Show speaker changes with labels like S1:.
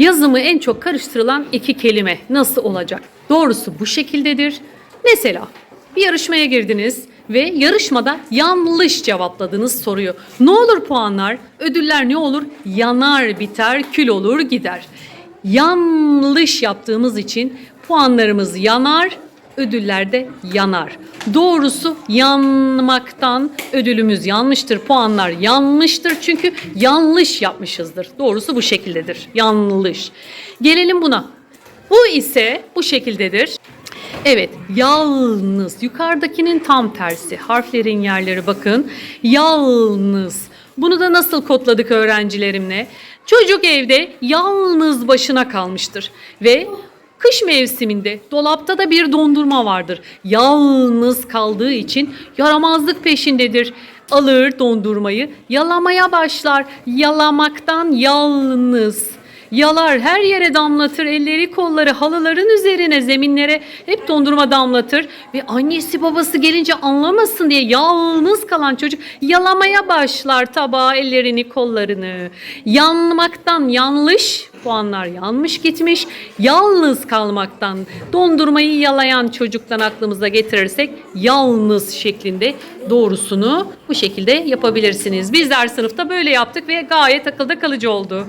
S1: Yazımı en çok karıştırılan iki kelime nasıl olacak? Doğrusu bu şekildedir. Mesela bir yarışmaya girdiniz ve yarışmada yanlış cevapladınız soruyu. Ne olur puanlar? Ödüller ne olur? Yanar biter, kül olur gider. Yanlış yaptığımız için puanlarımız yanar, ödüller de yanar. Doğrusu yanmaktan ödülümüz yanlıştır, puanlar yanlıştır çünkü yanlış yapmışızdır. Doğrusu bu şekildedir. Yanlış. Gelelim buna. Bu ise bu şekildedir. Evet, yalnız. Yukarıdakinin tam tersi. Harflerin yerleri bakın. Yalnız. Bunu da nasıl kodladık öğrencilerimle? Çocuk evde yalnız başına kalmıştır ve Kış mevsiminde dolapta da bir dondurma vardır. Yalnız kaldığı için yaramazlık peşindedir. Alır dondurmayı, yalamaya başlar. Yalamaktan yalnız. Yalar her yere damlatır elleri kolları halıların üzerine zeminlere hep dondurma damlatır. Ve annesi babası gelince anlamasın diye yalnız kalan çocuk yalamaya başlar tabağı ellerini kollarını. Yanmaktan yanlış puanlar yanmış gitmiş. Yalnız kalmaktan dondurmayı yalayan çocuktan aklımıza getirirsek yalnız şeklinde doğrusunu bu şekilde yapabilirsiniz. Bizler sınıfta böyle yaptık ve gayet akılda kalıcı oldu.